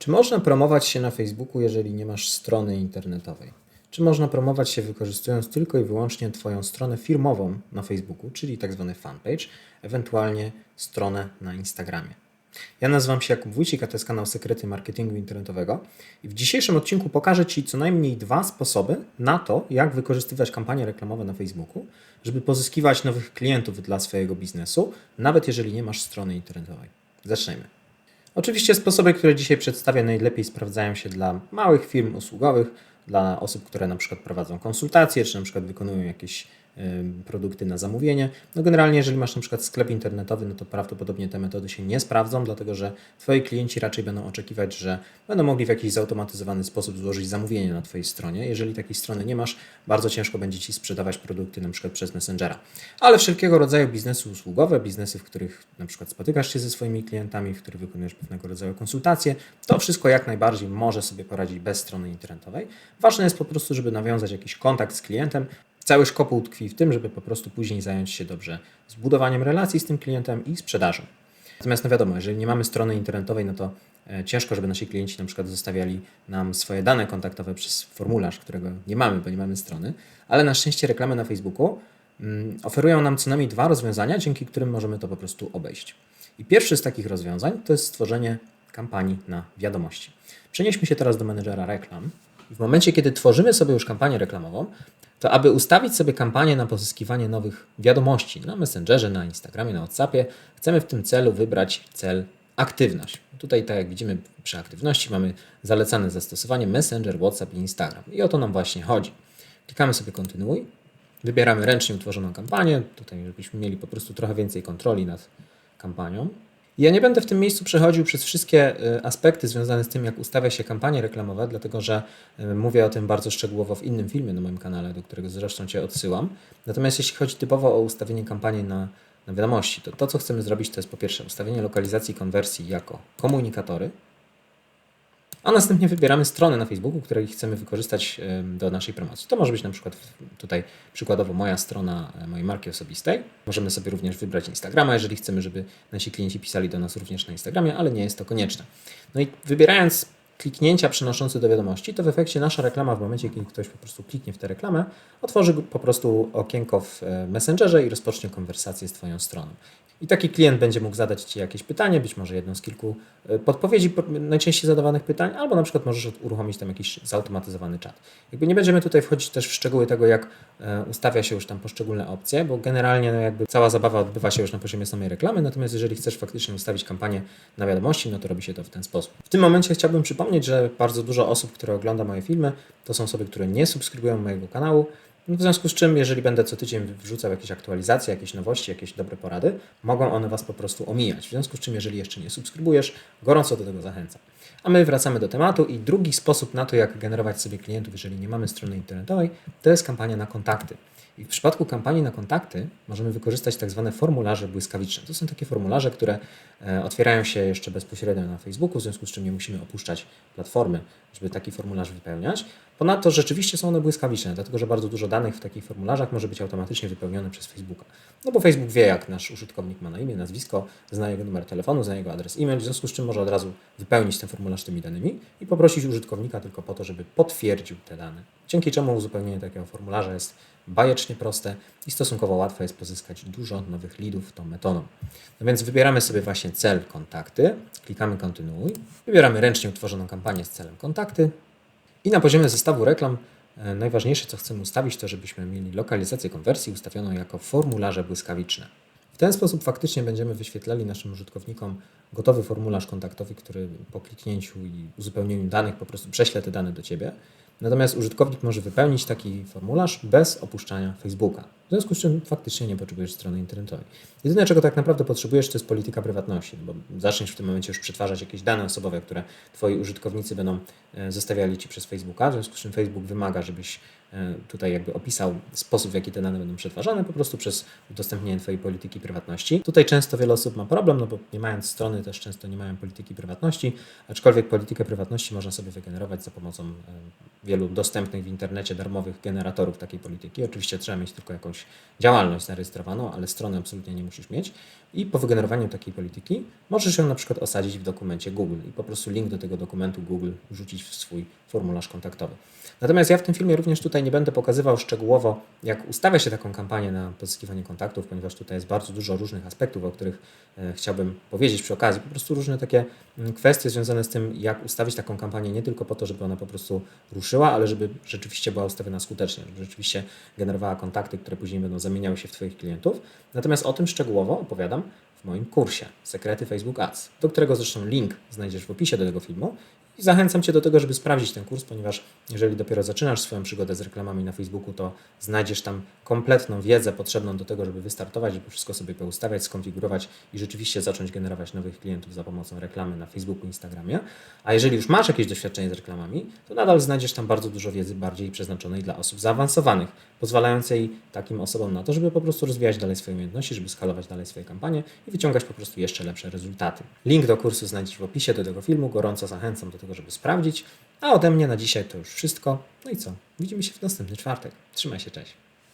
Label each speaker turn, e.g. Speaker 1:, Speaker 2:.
Speaker 1: Czy można promować się na Facebooku, jeżeli nie masz strony internetowej? Czy można promować się wykorzystując tylko i wyłącznie Twoją stronę firmową na Facebooku, czyli tak zwany fanpage, ewentualnie stronę na Instagramie? Ja nazywam się Jakub Wójcik, a to jest kanał Sekrety Marketingu Internetowego i w dzisiejszym odcinku pokażę Ci co najmniej dwa sposoby na to, jak wykorzystywać kampanie reklamowe na Facebooku, żeby pozyskiwać nowych klientów dla swojego biznesu, nawet jeżeli nie masz strony internetowej. Zacznijmy. Oczywiście sposoby, które dzisiaj przedstawię, najlepiej sprawdzają się dla małych firm usługowych, dla osób, które na przykład prowadzą konsultacje, czy na przykład wykonują jakieś produkty na zamówienie. No generalnie, jeżeli masz na przykład sklep internetowy, no to prawdopodobnie te metody się nie sprawdzą, dlatego że Twoi klienci raczej będą oczekiwać, że będą mogli w jakiś zautomatyzowany sposób złożyć zamówienie na Twojej stronie. Jeżeli takiej strony nie masz, bardzo ciężko będzie Ci sprzedawać produkty na przykład przez Messengera. Ale wszelkiego rodzaju biznesy usługowe, biznesy, w których na przykład spotykasz się ze swoimi klientami, w których wykonujesz pewnego rodzaju konsultacje, to wszystko jak najbardziej może sobie poradzić bez strony internetowej. Ważne jest po prostu, żeby nawiązać jakiś kontakt z klientem. Cały szkopuł tkwi w tym, żeby po prostu później zająć się dobrze zbudowaniem relacji z tym klientem i sprzedażą. Natomiast no wiadomo, jeżeli nie mamy strony internetowej, no to e, ciężko, żeby nasi klienci na przykład zostawiali nam swoje dane kontaktowe przez formularz, którego nie mamy, bo nie mamy strony, ale na szczęście reklamy na Facebooku mm, oferują nam co najmniej dwa rozwiązania, dzięki którym możemy to po prostu obejść. I pierwszy z takich rozwiązań to jest stworzenie kampanii na wiadomości. Przenieśmy się teraz do menedżera reklam. W momencie, kiedy tworzymy sobie już kampanię reklamową, to aby ustawić sobie kampanię na pozyskiwanie nowych wiadomości na Messengerze, na Instagramie, na WhatsAppie, chcemy w tym celu wybrać cel aktywność. Tutaj, tak jak widzimy, przy aktywności mamy zalecane zastosowanie Messenger, WhatsApp i Instagram. I o to nam właśnie chodzi. Klikamy sobie kontynuuj, wybieramy ręcznie utworzoną kampanię, tutaj żebyśmy mieli po prostu trochę więcej kontroli nad kampanią. Ja nie będę w tym miejscu przechodził przez wszystkie y, aspekty związane z tym, jak ustawia się kampanie reklamowe, dlatego że y, mówię o tym bardzo szczegółowo w innym filmie na moim kanale, do którego zresztą Cię odsyłam. Natomiast jeśli chodzi typowo o ustawienie kampanii na, na wiadomości, to to, co chcemy zrobić, to jest po pierwsze ustawienie lokalizacji konwersji jako komunikatory, a następnie wybieramy stronę na Facebooku, której chcemy wykorzystać do naszej promocji. To może być na przykład tutaj przykładowo moja strona e, mojej marki osobistej. Możemy sobie również wybrać Instagrama, jeżeli chcemy, żeby nasi klienci pisali do nas również na Instagramie, ale nie jest to konieczne. No i wybierając kliknięcia przynoszące do wiadomości, to w efekcie nasza reklama w momencie, kiedy ktoś po prostu kliknie w tę reklamę, otworzy po prostu okienko w e, Messengerze i rozpocznie konwersację z Twoją stroną. I taki klient będzie mógł zadać Ci jakieś pytanie, być może jedną z kilku e, podpowiedzi po- najczęściej zadawanych pytań, albo na przykład możesz uruchomić tam jakiś zautomatyzowany czat. Jakby nie będziemy tutaj wchodzić też w szczegóły tego, jak e, ustawia się już tam poszczególne opcje, bo generalnie no jakby cała zabawa odbywa się już na poziomie samej reklamy, natomiast jeżeli chcesz faktycznie ustawić kampanię na wiadomości, no to robi się to w ten sposób. W tym momencie chciałbym przypomnieć, że bardzo dużo osób, które ogląda moje filmy, to są osoby, które nie subskrybują mojego kanału, w związku z czym, jeżeli będę co tydzień wrzucał jakieś aktualizacje, jakieś nowości, jakieś dobre porady, mogą one Was po prostu omijać. W związku z czym, jeżeli jeszcze nie subskrybujesz, gorąco do tego zachęcam. A my wracamy do tematu i drugi sposób na to, jak generować sobie klientów, jeżeli nie mamy strony internetowej, to jest kampania na kontakty. I w przypadku kampanii na kontakty możemy wykorzystać tak zwane formularze błyskawiczne. To są takie formularze, które e, otwierają się jeszcze bezpośrednio na Facebooku, w związku z czym nie musimy opuszczać platformy, żeby taki formularz wypełniać. Ponadto rzeczywiście są one błyskawiczne, dlatego że bardzo dużo danych w takich formularzach może być automatycznie wypełnione przez Facebooka. No bo Facebook wie, jak nasz użytkownik ma na imię, nazwisko, zna jego numer telefonu, zna jego adres e-mail, w związku z czym może od razu wypełnić ten formularz tymi danymi i poprosić użytkownika tylko po to, żeby potwierdził te dane. Dzięki czemu uzupełnienie takiego formularza jest bajecznie proste i stosunkowo łatwo jest pozyskać dużo nowych leadów tą metodą. No więc wybieramy sobie właśnie cel kontakty, klikamy kontynuuj, wybieramy ręcznie utworzoną kampanię z celem kontakty, i na poziomie zestawu reklam e, najważniejsze, co chcemy ustawić, to żebyśmy mieli lokalizację konwersji ustawioną jako formularze błyskawiczne. Ten sposób faktycznie będziemy wyświetlali naszym użytkownikom gotowy formularz kontaktowy, który po kliknięciu i uzupełnieniu danych po prostu prześle te dane do Ciebie. Natomiast użytkownik może wypełnić taki formularz bez opuszczania Facebooka. W związku z czym faktycznie nie potrzebujesz strony internetowej. Jedyne, czego tak naprawdę potrzebujesz, to jest polityka prywatności, bo zaczniesz w tym momencie już przetwarzać jakieś dane osobowe, które Twoi użytkownicy będą e, zostawiali Ci przez Facebooka, w związku z czym Facebook wymaga, żebyś tutaj jakby opisał sposób, w jaki te dane będą przetwarzane, po prostu przez udostępnienie Twojej polityki prywatności. Tutaj często wiele osób ma problem, no bo nie mając strony też często nie mają polityki prywatności, aczkolwiek politykę prywatności można sobie wygenerować za pomocą e, wielu dostępnych w internecie darmowych generatorów takiej polityki. Oczywiście trzeba mieć tylko jakąś działalność zarejestrowaną, ale strony absolutnie nie musisz mieć. I po wygenerowaniu takiej polityki możesz ją na przykład osadzić w dokumencie Google i po prostu link do tego dokumentu Google wrzucić w swój formularz kontaktowy. Natomiast ja w tym filmie również tutaj nie będę pokazywał szczegółowo, jak ustawia się taką kampanię na pozyskiwanie kontaktów, ponieważ tutaj jest bardzo dużo różnych aspektów, o których e, chciałbym powiedzieć przy okazji. Po prostu różne takie mm, kwestie związane z tym, jak ustawić taką kampanię nie tylko po to, żeby ona po prostu ruszyła, ale żeby rzeczywiście była ustawiona skutecznie, żeby rzeczywiście generowała kontakty, które później będą zamieniały się w Twoich klientów. Natomiast o tym szczegółowo opowiadam w moim kursie Sekrety Facebook Ads, do którego zresztą link znajdziesz w opisie do tego filmu. I zachęcam Cię do tego, żeby sprawdzić ten kurs, ponieważ jeżeli dopiero zaczynasz swoją przygodę z reklamami na Facebooku, to znajdziesz tam kompletną wiedzę potrzebną do tego, żeby wystartować, żeby wszystko sobie poustawiać, skonfigurować i rzeczywiście zacząć generować nowych klientów za pomocą reklamy na Facebooku, Instagramie. A jeżeli już masz jakieś doświadczenie z reklamami, to nadal znajdziesz tam bardzo dużo wiedzy bardziej przeznaczonej dla osób zaawansowanych, pozwalającej takim osobom na to, żeby po prostu rozwijać dalej swoje umiejętności, żeby skalować dalej swoje kampanie i wyciągać po prostu jeszcze lepsze rezultaty. Link do kursu znajdziesz w opisie do tego filmu. Gorąco zachęcam do tego, żeby sprawdzić. A ode mnie na dzisiaj to już wszystko. No i co? Widzimy się w następny czwartek. Trzymaj się, cześć.